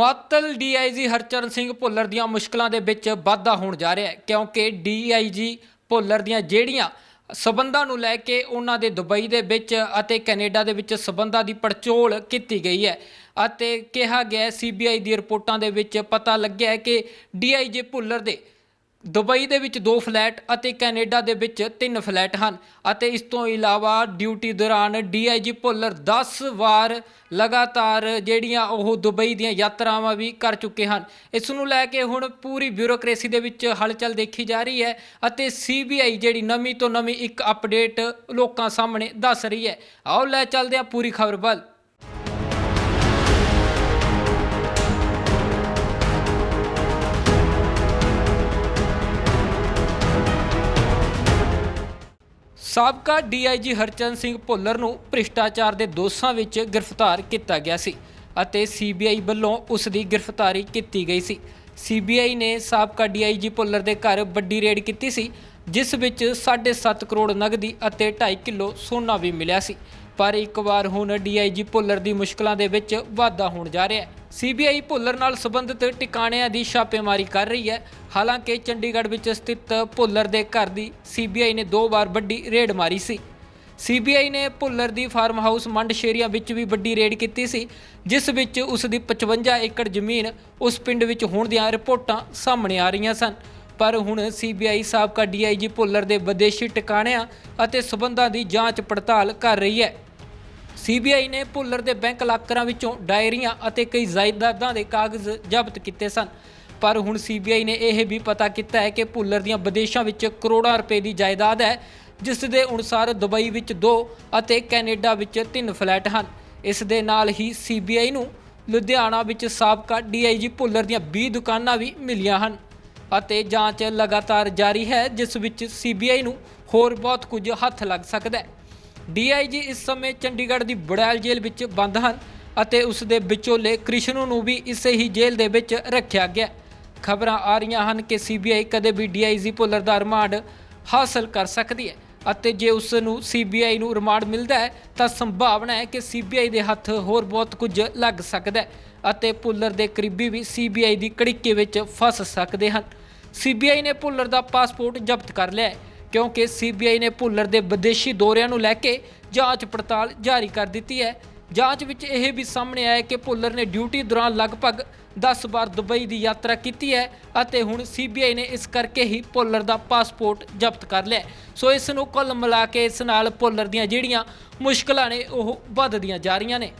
ਮੁਅੱਤਲ ਡੀਆਈਜੀ ਹਰਚਰਨ ਸਿੰਘ ਭੁੱਲਰ ਦੀਆਂ ਮੁਸ਼ਕਲਾਂ ਦੇ ਵਿੱਚ ਵਾਧਾ ਹੋਣ ਜਾ ਰਿਹਾ ਹੈ, ਕਿਉਂਕਿ ਡੀਆਈਜੀ ਭੁੱਲਰ ਦੀਆਂ ਜਿਹੜੀਆਂ ਸਬੰਧਾਂ ਨੂੰ ਲੈ ਕੇ ਉਹਨਾਂ ਦੇ ਦੁਬਈ ਦੇ ਵਿੱਚ ਅਤੇ ਕੈਨੇਡਾ ਦੇ ਵਿੱਚ ਸਬੰਧਾਂ ਦੀ ਪੜਚੋਲ ਕੀਤੀ ਗਈ ਹੈ ਅਤੇ ਕਿਹਾ ਗਿਆ ਸੀਬੀਆਈ ਦੀ ਰਿਪੋਰਟਾਂ ਦੇ ਵਿੱਚ ਪਤਾ ਲੱਗਿਆ ਹੈ ਕਿ ਡੀਆਈਜੀ ਭੁੱਲਰ ਦੇ ਦੁਬਈ ਦੇ ਵਿੱਚ ਦੋ ਫਲੈਟ ਅਤੇ ਕੈਨੇਡਾ ਦੇ ਵਿੱਚ ਤਿੰਨ ਫਲੈਟ ਹਨ ਅਤੇ ਇਸ ਤੋਂ ਇਲਾਵਾ ਡਿਊਟੀ ਦੌਰਾਨ ਡੀਆਈਜੀ ਭੁੱਲਰ 10 ਵਾਰ ਲਗਾਤਾਰ ਜਿਹੜੀਆਂ ਉਹ ਦੁਬਈ ਦੀਆਂ ਯਾਤਰਾਵਾਂ ਵੀ ਕਰ ਚੁੱਕੇ ਹਨ। ਇਸ ਨੂੰ ਲੈ ਕੇ ਹੁਣ ਪੂਰੀ ਬਿਊਰੋਕ੍ਰੇਸੀ ਦੇ ਵਿੱਚ ਹਲਚਲ ਦੇਖੀ ਜਾ ਰਹੀ ਹੈ ਅਤੇ ਸੀਬੀਆਈ ਜਿਹੜੀ ਨਵੀਂ ਤੋਂ ਨਵੀਂ ਇੱਕ ਅਪਡੇਟ ਲੋਕਾਂ ਸਾਹਮਣੇ ਦੱਸ ਰਹੀ ਹੈ। ਆਓ ਲੈ ਚੱਲਦੇ ਹਾਂ ਪੂਰੀ ਖਬਰ ਵੱਲ। ਸਾਬਕਾ ਡੀਆਈਜੀ ਹਰਚੰਦ ਸਿੰਘ ਭੁੱਲਰ ਨੂੰ ਭ੍ਰਿਸ਼ਟਾਚਾਰ ਦੇ ਦੋਸ਼ਾਂ ਵਿੱਚ ਗ੍ਰਿਫਤਾਰ ਕੀਤਾ ਗਿਆ ਸੀ ਅਤੇ ਸੀਬੀਆਈ ਵੱਲੋਂ ਉਸ ਦੀ ਗ੍ਰਿਫਤਾਰੀ ਕੀਤੀ ਗਈ ਸੀ। ਸੀਬੀਆਈ ਨੇ ਸਾਬਕਾ ਡੀਆਈਜੀ ਭੁੱਲਰ ਦੇ ਘਰ ਵੱਡੀ ਰੇਡ ਕੀਤੀ ਸੀ ਜਿਸ ਵਿੱਚ 7.5 ਕਰੋੜ ਨਗਦੀ ਅਤੇ 2.5 ਕਿਲੋ ਸੋਨਾ ਵੀ ਮਿਲਿਆ ਸੀ। ਪਰ ਇੱਕ ਵਾਰ ਹੁਣ ਡੀਆਈਜੀ ਭੁੱਲਰ ਦੀ ਮੁਸ਼ਕਲਾਂ ਦੇ ਵਿੱਚ ਵਾਧਾ ਹੋਣ ਜਾ ਰਿਹਾ ਹੈ। ਸੀਬੀਆਈ ਭੁੱਲਰ ਨਾਲ ਸੰਬੰਧਿਤ ਟਿਕਾਣਿਆਂ ਦੀ ਛਾਪੇਮਾਰੀ ਕਰ ਰਹੀ ਹੈ। ਹਾਲਾਂਕਿ ਚੰਡੀਗੜ੍ਹ ਵਿੱਚ ਸਥਿਤ ਭੁੱਲਰ ਦੇ ਘਰ ਦੀ ਸੀਬੀਆਈ ਨੇ ਦੋ ਵਾਰ ਵੱਡੀ ਰੇਡ ਮਾਰੀ ਸੀ। ਸੀਬੀਆਈ ਨੇ ਭੁੱਲਰ ਦੀ ਫਾਰਮ ਹਾਊਸ ਮੰਡ ਸ਼ੇਰੀਆਂ ਵਿੱਚ ਵੀ ਵੱਡੀ ਰੇਡ ਕੀਤੀ ਸੀ, ਜਿਸ ਵਿੱਚ ਉਸ ਦੀ 55 ਏਕੜ ਜ਼ਮੀਨ ਉਸ ਪਿੰਡ ਵਿੱਚ ਹੋਣ ਦੀਆਂ ਰਿਪੋਰਟਾਂ ਸਾਹਮਣੇ ਆ ਰਹੀਆਂ ਸਨ। ਪਰ ਹੁਣ ਸੀਬੀਆਈ ਸਾਬਕਾ ਡੀਆਈਜੀ ਭੁੱਲਰ ਦੇ ਵਿਦੇਸ਼ੀ ਟਿਕਾਣਿਆਂ ਅਤੇ ਸਬੰਧਾਂ ਦੀ ਜਾਂਚ ਪੜਤਾਲ ਕਰ ਰਹੀ ਹੈ। ਸੀਬੀਆਈ ਨੇ ਭੁੱਲਰ ਦੇ ਬੈਂਕ ਲਾਕਰਾਂ ਵਿੱਚੋਂ ਡਾਇਰੀਆਂ ਅਤੇ ਕਈ ਜਾਇਦਾਦਾਂ ਦੇ ਕਾਗਜ਼ ਜ਼ਬਤ ਕੀਤੇ ਸਨ। ਪਰ ਹੁਣ ਸੀਬੀਆਈ ਨੇ ਇਹ ਵੀ ਪਤਾ ਕੀਤਾ ਹੈ ਕਿ ਭੁੱਲਰ ਦੀਆਂ ਵਿਦੇਸ਼ਾਂ ਵਿੱਚ ਕਰੋੜਾਂ ਰੁਪਏ ਦੀ ਜਾਇਦਾਦ ਹੈ, ਜਿਸ ਦੇ ਅਨੁਸਾਰ ਦੁਬਈ ਵਿੱਚ ਦੋ ਅਤੇ ਕੈਨੇਡਾ ਵਿੱਚ ਤਿੰਨ ਫਲੈਟ ਹਨ। ਇਸ ਦੇ ਨਾਲ ਹੀ ਸੀਬੀਆਈ ਨੂੰ ਲੁਧਿਆਣਾ ਵਿੱਚ ਸਾਬਕਾ ਡੀਆਈਜੀ ਭੁੱਲਰ ਦੀਆਂ 20 ਦੁਕਾਨਾਂ ਵੀ ਮਿਲੀਆਂ ਹਨ। ਅਤੇ ਜਾਂਚ ਲਗਾਤਾਰ ਜਾਰੀ ਹੈ, ਜਿਸ ਵਿੱਚ ਸੀਬੀਆਈ ਨੂੰ ਹੋਰ ਬਹੁਤ ਕੁਝ ਹੱਥ ਲੱਗ ਸਕਦਾ ਹੈ। ਡੀਆਈਜੀ ਇਸ ਸਮੇਂ ਚੰਡੀਗੜ੍ਹ ਦੀ ਬੜੈਲ ਜੇਲ੍ਹ ਵਿੱਚ ਬੰਦ ਹਨ ਅਤੇ ਉਸ ਦੇ ਵਿਚੋਲੇ ਕ੍ਰਿਸ਼ਨੂ ਨੂੰ ਵੀ ਇਸੇ ਹੀ ਜੇਲ੍ਹ ਦੇ ਵਿੱਚ ਰੱਖਿਆ ਗਿਆ ਖਬਰਾਂ ਆ ਰਹੀਆਂ ਹਨ ਕਿ ਸੀਬੀਆਈ ਕਦੇ ਵੀ ਡੀਆਈਜੀ ਭੁੱਲਰ ਦਾ ਰਿਮਾਂਡ ਹਾਸਲ ਕਰ ਸਕਦੀ ਹੈ। ਅਤੇ ਜੇ ਉਸ ਨੂੰ ਸੀਬੀਆਈ ਨੂੰ ਰਿਮਾਂਡ ਮਿਲਦਾ ਹੈ, ਤਾਂ ਸੰਭਾਵਨਾ ਹੈ ਕਿ ਸੀਬੀਆਈ ਦੇ ਹੱਥ ਹੋਰ ਬਹੁਤ ਕੁਝ ਲੱਗ ਸਕਦਾ ਹੈ ਅਤੇ ਭੁੱਲਰ ਦੇ ਕਰੀਬੀ ਵੀ ਸੀਬੀਆਈ ਦੀ ਕੜਿੱਕੇ ਵਿੱਚ ਫਸ ਸਕਦੇ ਹਨ। ਸੀਬੀਆਈ ਨੇ ਭੁੱਲਰ ਦਾ ਪਾਸਪੋਰਟ ਜ਼ਬਤ ਕਰ ਲਿਆ ਹੈ, ਕਿਉਂਕਿ ਸੀਬੀਆਈ ਨੇ ਭੁੱਲਰ ਦੇ ਵਿਦੇਸ਼ੀ ਦੌਰਿਆਂ ਨੂੰ ਲੈ ਕੇ ਜਾਂਚ ਪੜਤਾਲ ਜਾਰੀ ਕਰ ਦਿੱਤੀ ਹੈ। ਜਾਂਚ ਵਿੱਚ ਇਹ ਵੀ ਸਾਹਮਣੇ ਆਇਆ ਕਿ ਭੁੱਲਰ ਨੇ ਡਿਊਟੀ ਦੌਰਾਨ ਲਗਭਗ 10 ਵਾਰ ਦੁਬਈ ਦੀ ਯਾਤਰਾ ਕੀਤੀ ਹੈ ਅਤੇ ਹੁਣ ਸੀਬੀਆਈ ਨੇ ਇਸ ਕਰਕੇ ਹੀ ਭੁੱਲਰ ਦਾ ਪਾਸਪੋਰਟ ਜ਼ਬਤ ਕਰ ਲਿਆ ਸੋ ਇਸ ਨੂੰ ਕੁੱਲ ਮਿਲਾ ਕੇ ਇਸ ਨਾਲ ਭੁੱਲਰ ਦੀਆਂ ਜਿਹੜੀਆਂ ਮੁਸ਼ਕਲਾਂ ਨੇ ਉਹ ਵੱਧਦੀਆਂ ਜਾ ਰਹੀਆਂ ਨੇ।